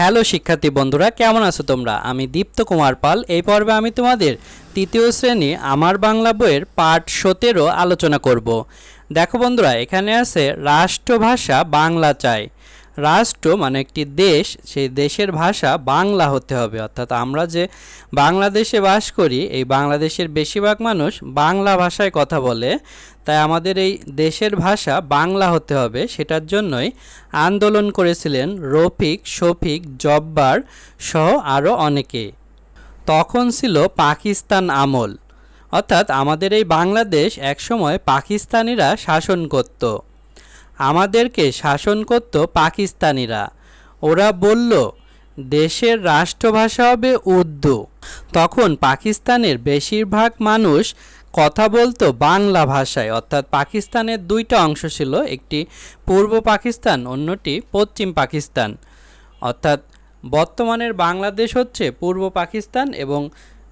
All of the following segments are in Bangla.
হ্যালো শিক্ষার্থী বন্ধুরা, কেমন আছো তোমরা? আমি দীপ্ত কুমার পাল। এই পর্বে আমি তোমাদের তৃতীয় শ্রেণি আমার বাংলা বইয়ের পাঠ সতেরো আলোচনা করব। দেখো বন্ধুরা, এখানে আছে রাষ্ট্রভাষা বাংলা চাই। রাষ্ট্র মানে একটি দেশ, সেই দেশের ভাষা বাংলা হতে হবে। অর্থাৎ আমরা যে বাংলাদেশে বাস করি, এই বাংলাদেশের বেশিরভাগ মানুষ বাংলা ভাষায় কথা বলে। তাই আমাদের এই দেশের ভাষা বাংলা হতে হবে। সেটার জন্যই আন্দোলন করেছিলেন রফিক, শফিক, জব্বার সহ আরও অনেকে। তখন ছিল পাকিস্তান আমল। অর্থাৎ আমাদের এই বাংলাদেশ একসময় পাকিস্তানিরা শাসন করত। আমাদেরকে শাসন করত পাকিস্তানিরা। ওরা বলল, দেশের রাষ্ট্রভাষা হবে উর্দু। তখন পাকিস্তানের বেশিরভাগ মানুষ কথা বলতো বাংলা ভাষায়। অর্থাৎ পাকিস্তানের দুইটা অংশ ছিল, একটি পূর্ব পাকিস্তান, অন্যটি পশ্চিম পাকিস্তান। অর্থাৎ বর্তমানের বাংলাদেশ হচ্ছে পূর্ব পাকিস্তান এবং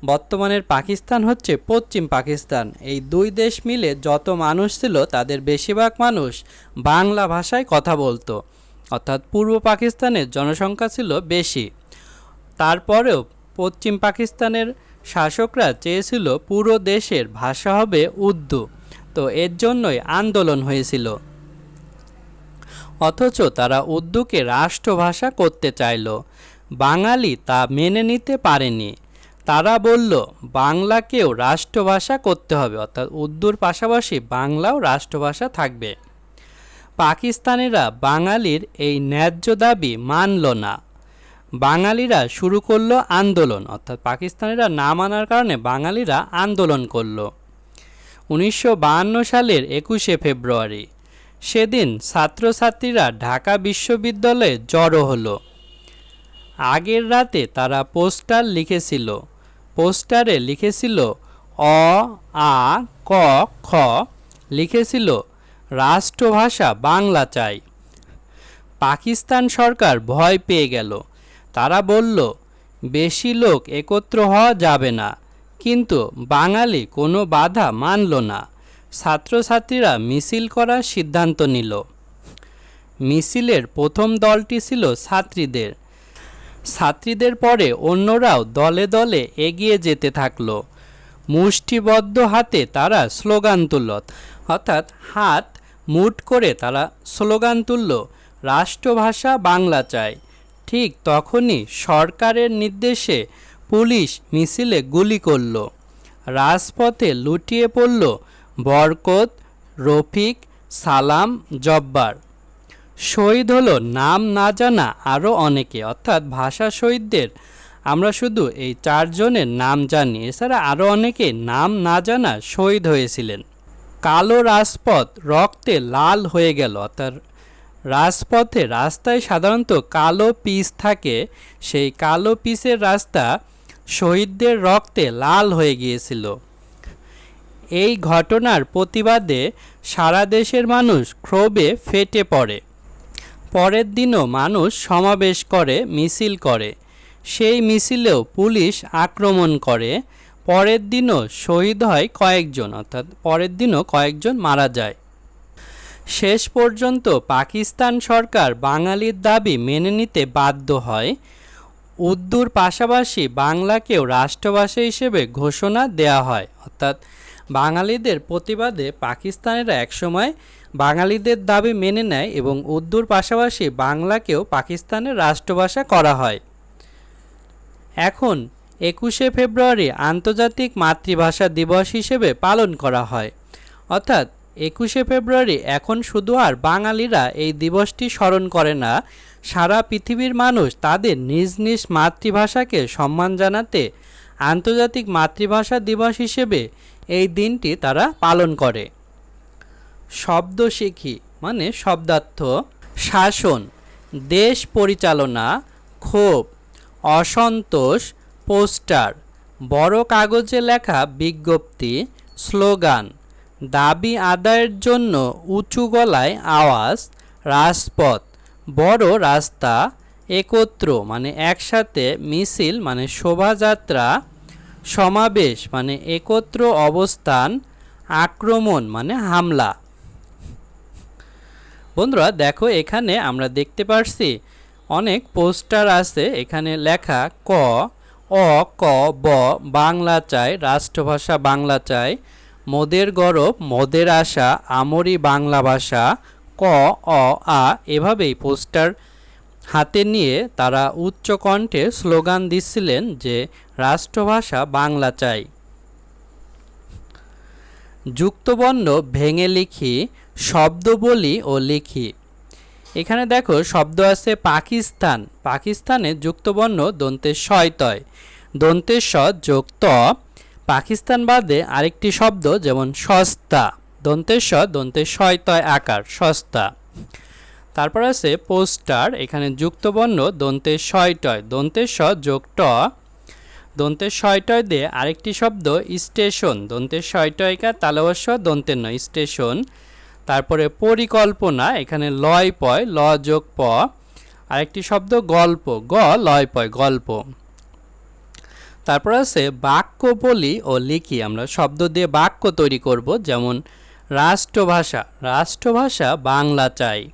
বর্তমানের পাকিস্তান হচ্ছে পশ্চিম পাকিস্তান। এই দুই দেশ মিলে যত মানুষ ছিল, তাদের বেশিরভাগ মানুষ বাংলা ভাষায় কথা বলতো। অর্থাৎ পূর্ব পাকিস্তানের জনসংখ্যা ছিল বেশি। তারপরেও পশ্চিম পাকিস্তানের শাসকরা চেয়েছিল পুরো দেশের ভাষা হবে উর্দু। তো এর জন্যই আন্দোলন হয়েছিল। অথচ তারা উর্দুকে রাষ্ট্রভাষা করতে চাইল। বাঙালি তা মেনে নিতে পারেনি। তারা বলল, বাংলাকেও রাষ্ট্রভাষা করতে হবে। অর্থাৎ উর্দুর পাশাপাশি বাংলাও রাষ্ট্রভাষা থাকবে। পাকিস্তানিরা বাঙালির এই ন্যায্য দাবি মানল না। বাঙালিরা শুরু করল আন্দোলন, অর্থাৎ পাকিস্তানিরা না মানার কারণে বাঙালিরা আন্দোলন করল। উনিশশো সালের একুশে ফেব্রুয়ারি, সেদিন ছাত্রছাত্রীরা ঢাকা বিশ্ববিদ্যালয়ে জড়ো হলো। আগের রাতে তারা পোস্টার লিখেছিল পোস্টারে লিখেছিল অ, আ, ক, খ লিখেছিল, রাষ্ট্রভাষা বাংলা চাই। পাকিস্তান সরকার ভয় পেয়ে গেল। তারা বলল, বেশি লোক একত্র হওয়া যাবে না। কিন্তু বাঙালি কোনো বাধা মানল না। ছাত্রছাত্রীরা মিছিল করার সিদ্ধান্ত নিল। মিছিলের প্রথম দলটি ছিল ছাত্রীদের। ছাত্রীদের পরে অন্যরাও দলে দলে এগিয়ে যেতে থাকল। মুষ্টিবদ্ধ হাতে তারা স্লোগান তুলল, অর্থাৎ হাত মুট করে তারা স্লোগান তুলল, রাষ্ট্রভাষা বাংলা চাই। ঠিক তখনই সরকারের নির্দেশে পুলিশ মিছিলে গুলি করল, রাজপথে লুটিয়ে পড়ল বরকত, রফিক, সালাম, জব্বার। শহীদ হলো নাম না জানা আরও অনেকে, অর্থাৎ ভাষা শহীদদের। আমরা শুধু এই চারজনের নাম জানি, এছাড়া আরও অনেকে নাম না জানা শহীদ হয়েছিলেন। কালো রাজপথ রক্তে লাল হয়ে গেল, অর্থাৎ রাজপথে রাস্তায় সাধারণত কালো পিচ থাকে। সেই কালো পিচের রাস্তা শহীদদের রক্তে লাল হয়ে গিয়েছিল। এই ঘটনার প্রতিবাদে সারা দেশের মানুষ ক্ষোভে ফেটে পড়ে। পরের দিনও মানুষ সমাবেশ করে, মিছিল করে। সেই মিছিলেও পুলিশ আক্রমণ করে। পরের দিনও শহীদ হয় কয়েকজন, অর্থাৎ পরের দিনও কয়েকজন মারা যায়। শেষ পর্যন্ত পাকিস্তান সরকার বাঙালির দাবি মেনে নিতে বাধ্য হয়। উর্দুর পাশাপাশি বাংলাকেও রাষ্ট্রভাষা হিসেবে ঘোষণা দেয়া হয়। অর্থাৎ বাঙালিদের প্রতিবাদে পাকিস্তানিরা একসময় বাঙালিদের দাবি মেনে নেয় এবং উর্দুর পাশাপাশি বাংলাকেও পাকিস্তানের রাষ্ট্রভাষা করা হয়। এখন একুশে ফেব্রুয়ারি আন্তর্জাতিক মাতৃভাষা দিবস হিসেবে পালন করা হয়। অর্থাৎ একুশে ফেব্রুয়ারি এখন শুধু আর বাঙালিরা এই দিবসটি স্মরণ করে না, সারা পৃথিবীর মানুষ তাদের নিজ নিজ মাতৃভাষাকে সম্মান জানাতে আন্তর্জাতিক মাতৃভাষা দিবস হিসেবে এই দিনটি তারা পালন করে। শব্দ শিখি মানে শব্দার্থ। শাসন, দেশ পরিচালনা, ক্ষোভ, অসন্তোষ, পোস্টার। বড় কাগজে লেখা বিজ্ঞপ্তি, স্লোগান, দাবি আদায়ের জন্য উঁচু গলায় আওয়াজ, রাজপথ, বড় রাস্তা, একত্র মানে একসাথে মিছিল মানে শোভাযাত্রা, সমাবেশ মানে একত্র অবস্থান, আক্রমণ মানে হামলা। বন্ধুরা, দেখো এখানে আমরা দেখতে পারছি অনেক পোস্টার আছে। এখানে লেখা ক, অ, ক, ব, বাংলা চাই, রাষ্ট্রভাষা বাংলা চাই, মোদের গরব, মোদের আশা, আমরি বাংলা ভাষা, ক, অ, আ, এভাবেই পোস্টার হাতে নিয়ে তারা উচ্চ কণ্ঠে স্লোগান দিচ্ছিলেন যে, রাষ্ট্রভাষা বাংলা চাই। যুক্তবর্ণ ভেঙে লিখি, শব্দ বলি ও লিখি। এখানে দেখো, শব্দ আছে পাকিস্তান। পাকিস্তানে যুক্তবর্ণ দন্তের শয়তয় দন্তের স যোগ ত। পাকিস্তান বাদে আরেকটি শব্দ যেমন সস্তা। দন্তের স দন্তের শয়তয় আকার, সস্তা। তারপর আছে পোস্টার। এখানে যুক্তবর্ণ দন্তের শয়টয় দন্তের স যোগ ট। দন্তের শয়টয় দিয়ে আরেকটি শব্দ স্টেশন। দন্তের শয়টয়কা তালবস্য, দন্তের নয়, স্টেশন। তারপরে পরিকল্পনা, এখানে লয় পয়, ল যোগ প। আরেকটি শব্দ গল্প, গ, লয় পয়, গল্প। তারপর আছে বাক্য বলি ও লিখি। আমরা শব্দ দিয়ে বাক্য তৈরি করব, যেমন রাষ্ট্রভাষা। রাষ্ট্রভাষা বাংলা চাই।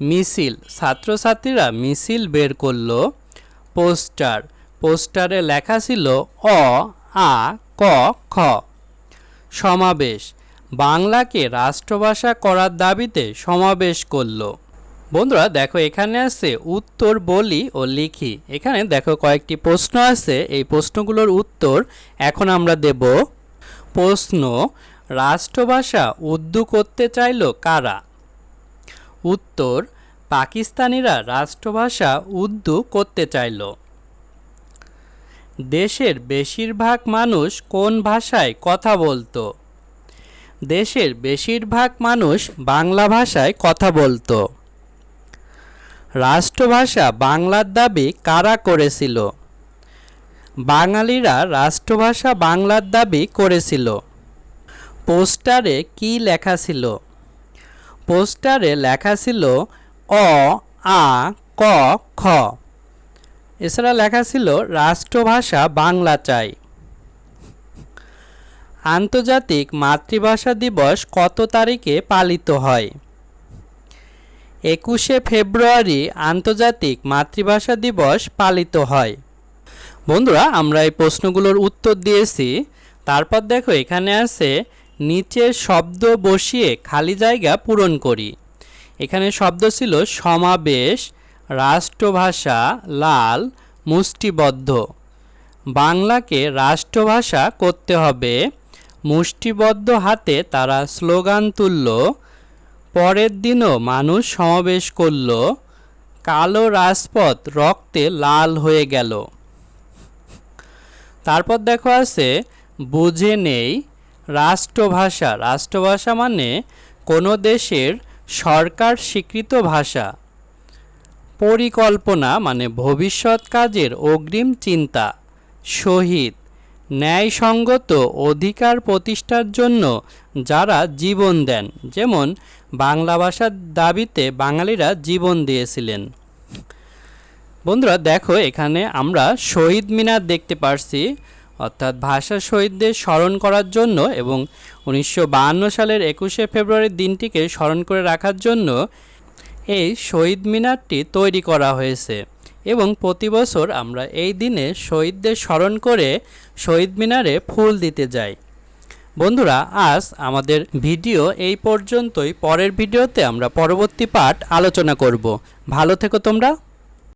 মিছিল, ছাত্রছাত্রীরা মিছিল বের করল, পোস্টার। পোস্টারে লেখা ছিল অ, আ, ক, খ। সমাবেশ। বাংলাকে রাষ্ট্রভাষা করার দাবিতে সমাবেশ করল। বন্ধুরা, দেখো এখানে আছে উত্তর বলি ও লিখি। এখানে দেখো কয়েকটি প্রশ্ন আছে। এই প্রশ্নগুলোর উত্তর এখন আমরা দেব। প্রশ্ন, রাষ্ট্রভাষা উর্দু করতে চাইল কারা? উত্তর, পাকিস্তানিরা রাষ্ট্রভাষা উর্দু করতে চাইল। দেশের বেশিরভাগ মানুষ কোন ভাষায় কথা বলতো? দেশের বেশিরভাগ মানুষ বাংলা ভাষায় কথা বলতো। রাষ্ট্রভাষা বাংলার দাবি কারা করেছিল? বাঙালিরা রাষ্ট্রভাষা বাংলার দাবি করেছিল। পোস্টারে কি লেখা ছিল? পোস্টারে লেখা ছিল অ, আ, ক, খ। এছাড়া লেখা ছিল, রাষ্ট্রভাষা বাংলা চাই। আন্তর্জাতিক মাতৃভাষা দিবস কত তারিখে পালিত হয়? একুশে ফেব্রুয়ারি আন্তর্জাতিক মাতৃভাষা দিবস পালিত হয়। বন্ধুরা, আমরা এই প্রশ্নগুলোর উত্তর দিয়েছি। তারপর দেখো, এখানে আছে নিচে শব্দ বসিয়ে খালি জায়গা পূরণ করি। এখানে শব্দ ছিল, সমাবেশ। রাষ্ট্রভাষা লাল, মুষ্টিবদ্ধ। বাংলাকে রাষ্ট্রভাষা করতে হবে। মুষ্টিবদ্ধ হাতে তারা স্লোগান তুলল। পরের দিনও মানুষ সমাবেশ করল। কালো রাজপথ রক্তে লাল হয়ে গেল। তারপর দেখো আছে, বুঝে নেই রাষ্ট্রভাষা। রাষ্ট্রভাষা মানে কোনো দেশের সরকার স্বীকৃত ভাষা। পরিকল্পনা মানে ভবিষ্যৎ কাজের অগ্রিম চিন্তা শহীদ ন্যায়সঙ্গত অধিকার প্রতিষ্ঠার জন্য যারা জীবন দেন, যেমন বাংলা ভাষার দাবিতে বাঙালিরা জীবন দিয়েছিলেন। বন্ধুরা, দেখো, এখানে আমরা শহীদ মিনার দেখতে পারছি, অর্থাৎ ভাষা শহীদদের স্মরণ করার জন্য এবং উনিশশো সালের একুশে ফেব্রুয়ারির দিনটিকে স্মরণ করে রাখার জন্য এই শহীদ মিনারটি তৈরি করা হয়েছে এবং প্রতি বছর আমরা এই দিনে শহীদদের স্মরণ করে শহীদ মিনারে ফুল দিতে যাই। বন্ধুরা, আজ আমাদের ভিডিও এই পর্যন্তই। পরের ভিডিওতে আমরা পরবর্তী পাঠ আলোচনা করব। ভালো থেকো তোমরা।